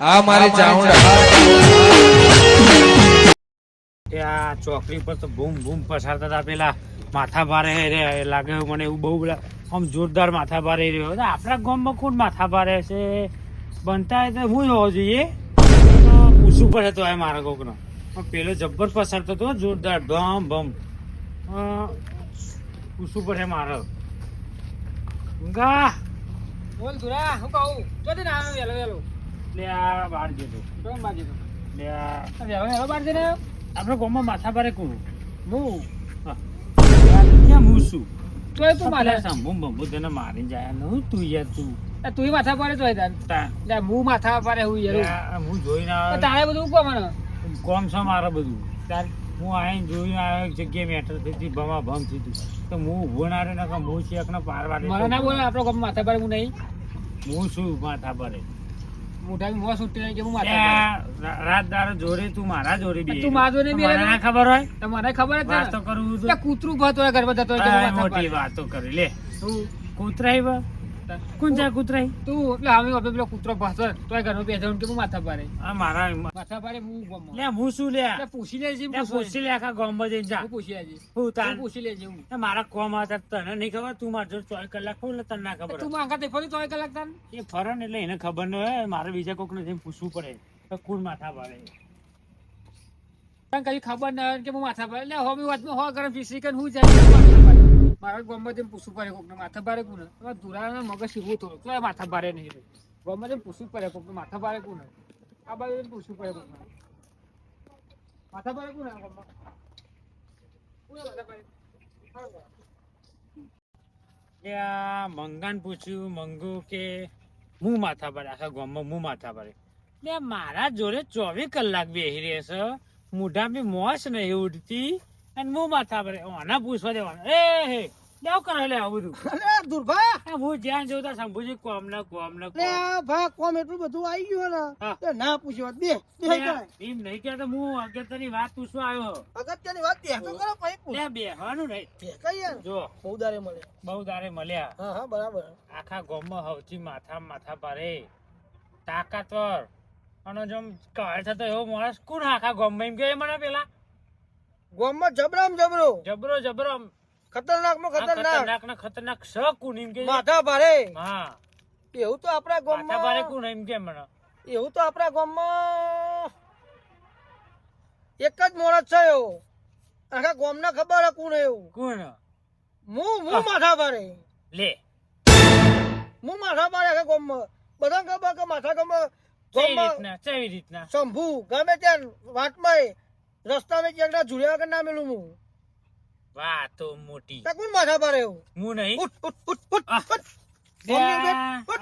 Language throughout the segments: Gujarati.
આ મારી ચાઉંડા ચોકડી પર તો બૂમ બૂમ પસારતા હતા પેલા. માથા ભારે રે લાગે મને એવું બહુ બધા આમ જોરદાર માથા ભારે રહ્યો. આપણા ગામમાં કોણ માથા ભારે છે? બનતા હોય તો હું હોવો જોઈએ. પૂછવું પડે તો આ મારા કોકનો. પણ પેલો જબ્બર પસારતો હતો જોરદાર ભમ ભમ અ, પૂછવું પડે મારો. ગા. બોલ ધુરા હું કહું. ને આવે વેલો વેલો. લે આ બહાર જતો કેમ બાજુ તો. લે આ વેલો વેલો જઈને આપણે ગામમાં માથા ભારે હું? ક્યાં હું છું? તોય તું મારે માથા સંભુ તને મારી જાય. નું તું યાર તું. એ માથા પાડે તોય તાર. હું માથા પાડે હું યાર હું. જોઈને તો તારે બધું ઉપર કોમ છે મારે બધું. તાર હું આઈને જોઈને આવ્યો એક જગ્યાએ મેટર થઈ ભમા ભમ થઈ તો હું ઊભો ના રહે ને હું શેક ને પાર મને ના બોલે આપણો માથા પાડે હું નહીં. હું છું માથા પડે મોઢા મોં છૂટી કે હું માથા રાત દારો જોડે તું મારા જોડે બી તું મારા જોડે બી મને ખબર હોય? તો મને ખબર જ વાત તો છે કરવું ને તું કે કૂતરું હોય ઘરમાં જતો મોટી વાતો કરી લે. તું કૂતરાઈ બા કોણ જાય કૂતરાઈ તું એટલે આપણે પેલો કૂતરો કે માથા આ મારા માથા હું લે હું શું લે? એટલે પૂછી લેજે પૂછી. લે આખા ગામમાં જઈને જા. પૂછી લેજે હું તાન પૂછી લેજે હું. મારા કોમ હતા તને નહીં ખબર? તું મારજો ચોય કલાક ખોલ તને ના ખબર તું માંગા તે ફરી ચોય કલાક તાન એ ફરે ને એટલે એને ખબર ન હોય મારે બીજા કોકને જઈને પૂછવું પડે તો કોણ માથા પાડે? તને કઈ ખબર ના હોય કે હું માથા પર એટલે હોમી વાતમાં હો ગરમ ફીસરી કરીને હું જાય પર મારા ગામમાં જેમ પૂછવું પડે કોકને, માથા ભારે કોને તમારા ધુરાના મગજ શીખવું થોડું તો માથા ભારે નહીં રે ગામમાં જેમ પૂછવું પડે કોકને, માથા ભારે કોને આ બાજુ જેમ પૂછવું પડે કોકને. માથા ભારે કોને ગામમાં મંગાને પૂછ્યું, મંગુ કે, હું માથા પર આખા ગામમાં હું માથા લે મારા જોડે ચોવીસ કલાક બેહી રહે છે. મોઢા બી મોસ નહીં ઉડતી. અને મો માથા ભરે આના પૂછવા દેવાનું એ હે લેવ કરે લે આવું બધું. અરે દુર્ભા. આ હું જ્યાં કોમ ને કોમ ને લે ભા કોમ એટલું બધું આવી ગયું ને. બે એમ નહીં કહેતો હું અગત્યની વાત પૂછવા આવ્યો. અગત્યની વાત બે તો કરો પછી પૂછ. લે બેહવાનું નહીં. કઈ યાર જો. બહુ દારે મળે. બહુ દારે મળ્યા. હા હા બરાબર. આખા ગામમાં માથા માથા પારે તાકાતવર. અને જો કહે છે તો એવો માણસ કોણ આખા ગામમાં એમ કે મને પેલા ગામમાં જબરામ જબરો. જબરો જબરામ. ખતરનાકમાં ખતરનાક. ખતરનાક ને ખતરનાક સ કુન એમ કે માથા ભારે. હા. એવું તો આપણા માથા પારે ગામમાં કોણ એમ કે મને? એવું તો આપણા ગામમાં એક જ મોણસ છે એવો. આખા ગામને ખબર કોણ એવું? કોણ? હું હું માથા ભારે. લે. હું માથા ભારે આખા ગામમાં. બધા ખબર કે માથા ગામમાં કઈ રીતના? કઈ રીતના? શંભુ ગમે ત્યાં વાતમાં રસ્તામાં ક્યાંક જુડ્યા વગર ના મેલું હું. વાહ તો મોટી કોણ માથા પર એવું? હું નહીં. ઉઠ ઉઠ ઉઠ ઉઠ ગમે.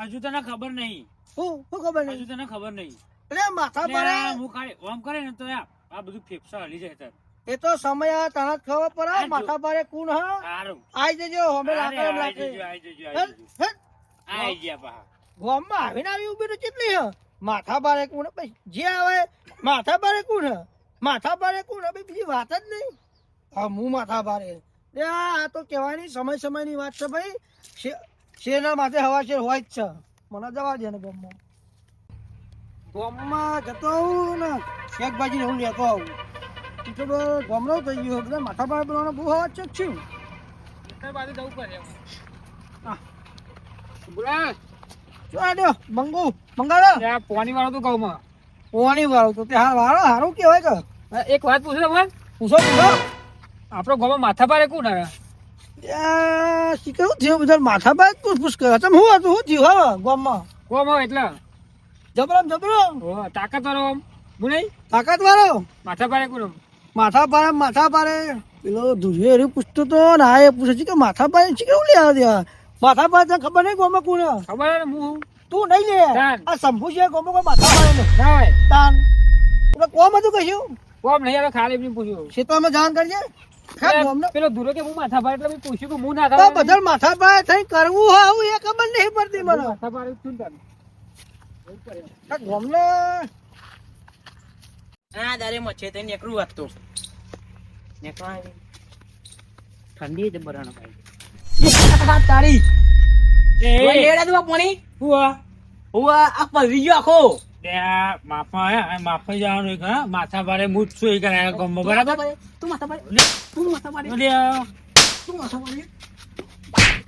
હજુ તને ખબર નહીં. હું હું ખબર હજુ નહીં તને ખબર નહીં. અરે માથા પર હું ખાલી ઓમ કરે ને તો આ આ બધું ફેફસા હલી જાય તાર. એ તો સમય આ તને ખબર પડે. માથા પારે કુન હા? આઈ જજો હમે અરે, લાકડ આઈ જજો, આઈ જજો, આઈ જજો. હે? આઈ ગયા પાહા. ગામમાં આવીને આવી ઊભી તો કેટલી હ? માથા પારે કોણ? જે આવે માથા પારે કુણ હે? માથા પારે કોણ? અભી બીજી વાત જ નહીં. હા હું માથા ભારે. એ આ તો કહેવાની સમય સમયની વાત છે ભાઈ. શેરના માથે હવા શેર હોય જ છે. મને જવા દે ને ગામમાં. ગામમાં જતો આવું ને શેકભાજી ને હું લેતો આવું. તો બધો થઈ ગયો બધા માથા ભારે બોલવાનો બહુ હવા છે છું. બાજુ જવું પડે બોલા જો મંગુ. વાળો તો કહું માં. વાળો તો તે હાર વાળો સારું કેવાય કે. એક વાત પૂછો તમને? પૂછો પૂછો. આપણો ગોમાં માથા પારે કોણ આવે? શીખવું થયું બધા માથા બાદ પૂછપૂછ કરે. તમે હું હતું? શું થયું? હા ગામમાં. કોમ હોય એટલે? જબરમ જબરમ. તાકાત વાળો આમ. હું નહીં? તાકાત વાળો માથા પારે કોણ માથા પારે માથા પારે પેલો ધુજે એરી પૂછતો તો ના એ પૂછે છે કે માથા પારે શી કેવું લે આ માથા પારે તને ખબર નહીં ગોમાં કોણ ખબર હે હું? તું નહીં લે. આ શંભુ છે ગોમાં કોઈ માથા પારે નહીં. તાન. કોમ હતું કશું? કોમ નહીં આવે ખાલી એમને પૂછ્યું. ક્ષેત્રમાં જાણ કરજે પેલો ધુરો કે હું માથા ભાઈ એટલે પૂછ્યું કે હું ના કરું બધા માથા ભાઈ થઈ કરવું હોય આવું એ ખબર નહીં પડતી મને. માથા ભાઈ શું તાર. આ હા દારે મચ્છે તે નેકરું વાત તો. ઠંડી જ બરાનો ભાઈ. તારી. એ, એડા આ પાણી. હુઆ. હુઆ આ આ ગયો આખો. જવાનું એક, માથા ભારે છું બરાબર? તું માથા લે, તું માથા પાડે. તું માથા પાડે.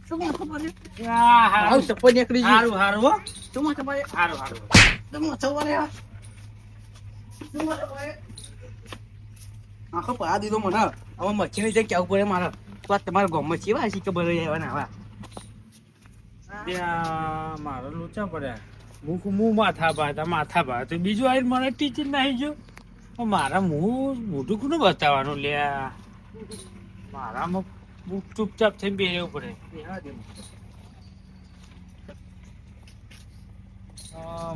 તું માથા પાડે. હારું, આવું નીકળી હારું, હારું, તું માથા પાડે. હારું, હારું. તું માથા પાડે તું માથા પાડે. આખો પડા દીધો મને. હવે મચ્છી જે કેવું પડે મારે? તો તમારા ગામમાં છે કે બધા એવા આવા? મારો લોચા પડ્યા. હું હું માથા ભાતા માથા ભાત બીજું આવીને મને ટીચર નાખી ગયો. મારા મુ મોઢું કોને બતાવવાનું? લે મારામાં હું ચૂપચાપ થઈને બેહવું પડે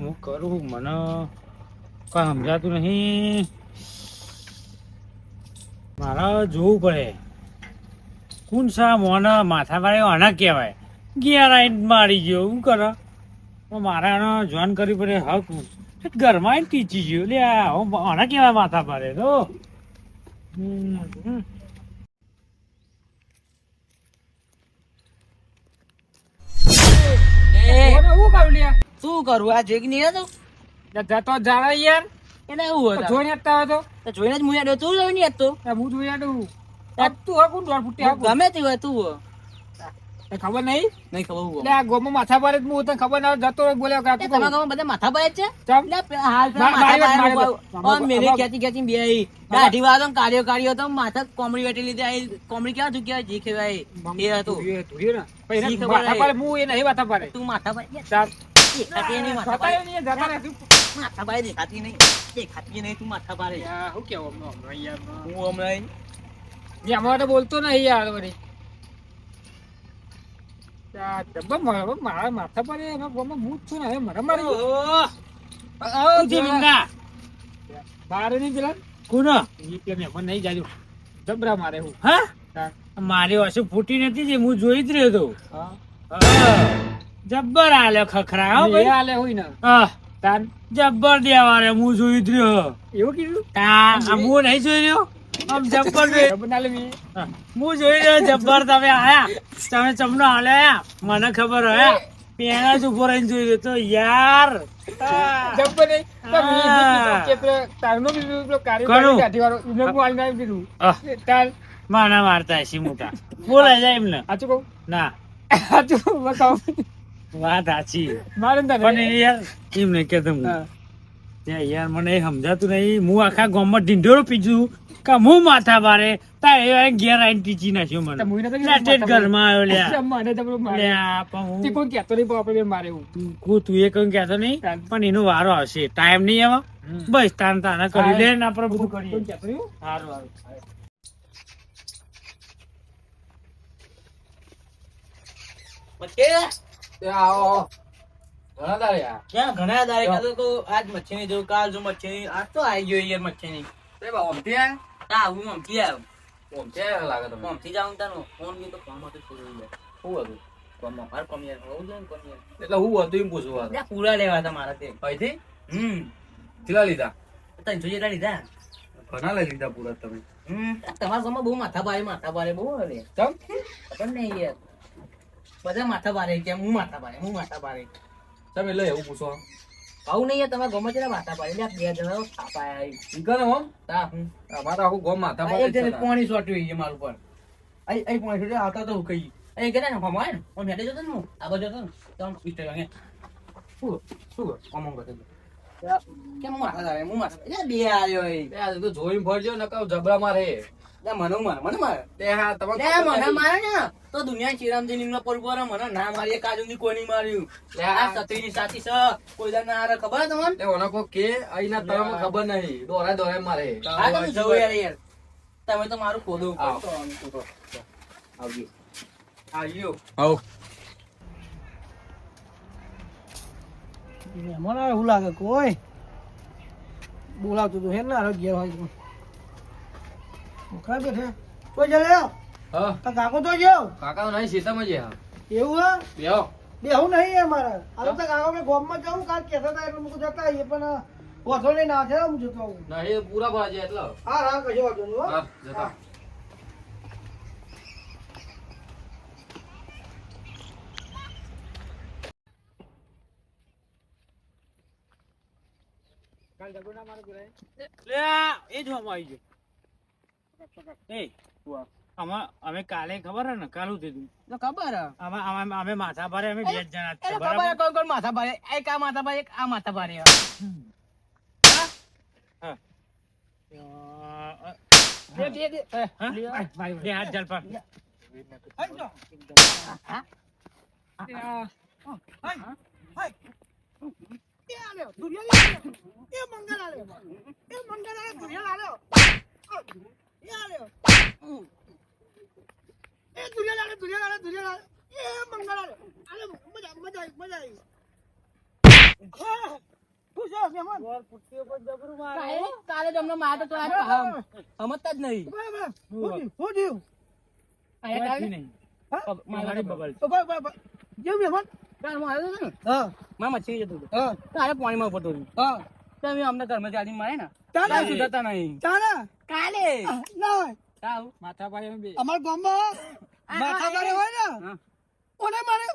હું કરું મને કઈ સમજાતું નહીં. મારા જોવું પડે. કોણ સા મોના માથા મારે આના કહેવાય. ગિયાર આઈને મારી ગયો શું કરે. મારે આને જોઈન કરવી પડે હક. ઘરમાં ટીચી ગયો. લે આના કહેવાય માથા પાડે તો? કરું શું કરું? આ જોઈ નહીં હતો? જતો જાણે યાર. એને એવું હતું? જોઈને આવતા હોય તો તો જોઈને જ મુયા તું જોઈ નહીં હતો? હું જોઈ આડું તું હકું દોઢ ફૂટી ગમે તે હોય તું ખબર નહીં નહીં ખબર એટલે આ ગોમાં માથા પર જ હું તને ખબર ના જતો બોલ્યો કે તું તમારા ગામમાં બધા માથા પાડે છે ચમ. એટલે પેલા હાલ માથા મારી બે દાઢી વાળો કાર્યો કાર્યો તો માથા કોમડી વેટી લીધી આઈ. કોમડી ક્યાં હતું કહેવાય? જી કહેવાય. એ હતું. ને. પછી માથા પર હું એ નહીં માથા પર તું માથા પર ચાલ. માથા પાડે દેખાતી નહીં દેખાતી નહીં તું માથા પાડે યાર, શું કહેવું હમણાં, હમણાં યાર. હું હમણાં અમારે બોલતો નહીં યાર વળી. મારા મારા માથા પર એમાં ગોમાં હું છું ને હવે મને મારી ઓહો, આવો શું છે મંગા? બારે નહીં પેલા કોનો? ઈ કે મેં નહીં જાજુ જબરા મારે હું હા હા. મારી વાસુ ફૂટી નથી જે હું જોઈ જ રહ્યો હતો હા. હા. જબ્બર આલે ખખરા હો ભાઈ હાલે હોય ને તાન જબ્બર દેવા રે હું જોઈ જ રહ્યો એવું કીધું તા આ હું નહીં જોઈ રહ્યો આમ જબ્બર. હું જોઈ રહ્યો જબ્બર તમે આયા? તમે ચમનો હાલે આયા? મને ખબર હોય પેલા જ ઊભો રહીને જોઈ રહ્યો તો યાર. જબ્બર નહીં. કે માના મારતા હશે મોટા. બોલાય જાય એમને. સાચું કહું? ના. સાચું વાત સાચી. મારે પણ યાર એમ નહીં કેતો હું. હા. ત્યાં યાર મને સમજાતું નહીં. હું આખા ગામમાં ઢીંઢોરો પીજું કે હું માથા મારે? તા ઘેર આવીને ટીચી નાખ્યો મને. મુઈને તો લા ટેટ ઘરમાં આવ્યો લ્યા. મને તો પેલું મારે. લ્યા પણ હું. કહેતો નહીં આપણે મારે એવું. તું એ કઈ કહેતો નહીં પણ એનો વારો આવશે. ટાઈમ નહીં આવે બસ તાન તાને કરી લે ને આપણે બધું. ક્યાં? ઘણા દાડે તો આજ મચ્છી ની કાલ જો મચ્છી આજ તો આવી ગયો યાર મચ્છી ની હા હું મમથી આવ્યો મમથી જાઉં તાનો ફોન ગયો તો માંથી છોડી યાર કોમમાં માર કોમ યાર હોવું જોઈએ કોમ યાર. એટલે હું હતું એમ પૂછવા એટલે પૂરા લેવા હતા મારા તે. અહીંથી? હમ. કેટલા લીધા? ત્રણસો જેટલા લીધા? ઘણા લઈ લીધા પૂરા તમે. તમારા ગામમાં બહુ માથા ભારે માથા ભારે બહુ હવે. ખબર નહીં યાર. બધા માથા ભારે કેમ હું માથા ભારે હું માથા ભારે. તમે લઈ એવું પૂછો. આવું નહીં તમે ગમે ગામમાં કેટલા માથા ભારે એટલે બે જણા થાપાયા અહીં. કરે હો. તા હું. અમારા આખું ગોમ માથા પાડી જણે પાણી સોટ્યું છે મારું પર આઈ આઈ પાણી સોટ્યું આતા તો હું કહી. અહીં કરે ને હમાય ને? હું હેડે જતો ને હું? આ બાજુ જતો ને? તો આમ ઈસ્ટ વાગે શું શું કમો કરતો કેમ હું માથા ભારે હું માથા બે આવ્યો એ તો જોઈને ફરજો નકાવ કહું જબરા મારે લે મને મારે મને મારે. તે હા તમારે મને મારે ને. તો દુનિયા ચિરામજી નિમનો પર મને ના મારી કાજુ ની કોઈ નહીં માર્યું લે આ છે કોઈ ના ખબર છે તમને? તે ઓનો કો કે અહીંના તરફ ખબર નહીં. દોરા દોરા મારે. આ તો જવું યાર યાર. તમે તો મારું ખોદું આવો. આવજો. આવ્યો. આવ. મને એવું લાગે કોઈ. બોલાવતું હતું હે ને ઘેર હોય તો મોકલા બેઠે કોઈ જલે હા. કાકો તો જો કાકા તો નહીં સીતામાં જ હા એવું હા? બેહો. બેહું નહીં યાર મારે આ તો કાકો કે ગોમમાં જવું કાલ કહેતા હતા એટલે મુકું જતા એ પણ વધો લઈને ના થયો હું જતો આવું. નહીં પૂરા ભરા એટલે. હા હા કશો વાંધો હા. જતા. કાલ લે એ જ હોમાં આવી ગયો. એ અમે કાલે ખબર હે ને કાલું થયું ખબર અમે અમે અમે માથા ભારે અમે બે જણા ખબર કોણ કોણ માથા ભારે? એક આ માથા ભારે એક આ માથા ભારે મંગળ આવ્યો એ મંગળ આવ્યો દુનિયા લાલ્યો. એ દુનિયા લાલ્યો, દુનિયા લાલ્યો, દુનિયા લાલ્યો. એ મંગળ આલ્યો. આલ્યો, મજા મજા આવી, મજા આવી. કાલે તમને માર તો. સમજતા જ નહીં પાણીમાં. તમે અમને કર્મચારી મારે ને કાલે સુધાતા નહીં. ચાલે. કાલે. ના. તાવ માથા ભારે બે. અમારા ગામમાં માથા ભારે હોય ને? હા. મારે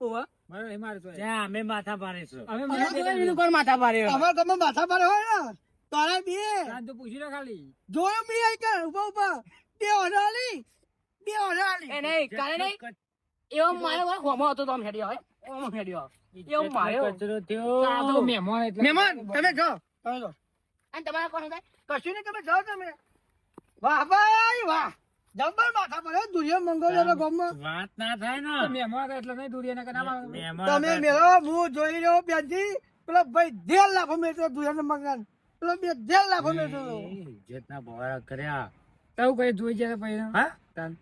ઓવા. મારે મારે તો. અમે માથા ભારે છે. અમે અમે મેં જોયું બીજું કોણ માથા ભારે અમારા ગામમાં માથા ભારે હોય ને? તારે બે. તો પૂછી લે ખાલી. જોયો મી આઈ કર ઊભા ઊભા. બે ઓઢા બે ઓઢા એ નહીં કાલે નહીં. એવો મારે હોમો હતો તો આમ હેડ્યો હોય ઓમ હેડ્યો. એવો માર્યો. કચરો થયો? તો મહેમાન એટલે મહેમાન તમે જો. તમે જાઓ અને તમારા કોણ થાય કશું નહીં તમે જાઓ તમે. વાહ ભાઈ વાહ. જબર માથા ભારે દુનિયા મંગળ ગામમાં. વાત ના થાય ને. મહેમાન એટલે નહીં દૂરી ના તમે મેળો હું જોઈ રહ્યો બેનજી. પેલો ભાઈ લાફો મેળતો બે ધેલ લાફો મેળતો. એ ઇજ્જતના બહાર કર્યા. તારું કઈ જોઈ જાય પછી હા? તાન.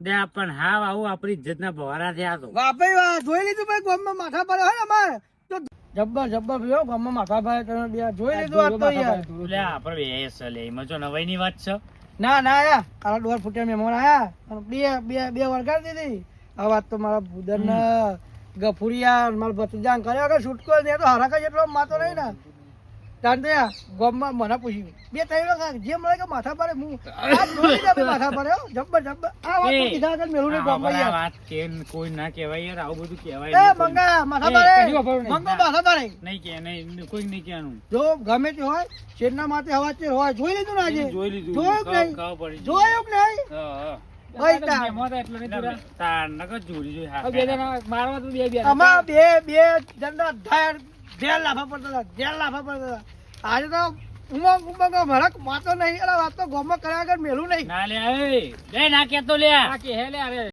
દે પણ હા આવું આપણી ઇજ્જતના બહારા થયા તો. વાહ ભાઈ વાહ જોઈ લીધું ભાઈ ગામમાં માથા પડે હોય ને અમારે. તો જબ્બર જબ્બર ભયો ગમમાં માથા ભાઈ તમે બે જોઈ લીધું આ તો યાર. એટલે આપણે બે લે એમાં જો નવાઈ ની વાત છે. ના ના આયા. તારા ડોર ફૂટ્યા મહેમાન આયા. અને બે બે બે વળગાડી દીધી. આ વાત તો મારા ભૂદર ને ગફુરિયા મારા ભત્રીજા કર્યા કે છૂટકો ને તો હરાકા જેટલો માતો નહીં ને. તાન તો મને પૂછ્યું બે ત્રણ વખત જે મળે કે માથા પાડે હું જોઈ માથા પાડે જબ્બર જબ્બર. આ વાત કીધા આગળ મેલું નહીં આ યાર. વાત કે કોઈ ના કહેવાય યાર આવું બધું કહેવાય એ મંગા માથા એ, પાડે કદી વાપરવું નહીં. મંગો માથા પાડે નહીં કે નહીં કોઈ નહીં કહેવાનું. જો ગમે તે હોય શેરના માથે હવા ચેર હોય જોઈ લીધું ને આજે? જોઈ લીધું. જોયું કે નહીં? જોયું કે હા, બે જણા મારવા તો બે બે. આમાં બે બે જણના ધાર ધેર લાફા પડતા હતા જેલ લાફા પડતા હતા. આજે તો ઉમંગ ઉમંગ ભરક વાતો નહીં. અરે વાત તો ગોમાં કર્યા આગળ મેલું નહીં. ના લે લે ના કેતો લે આ કે હે લે અરે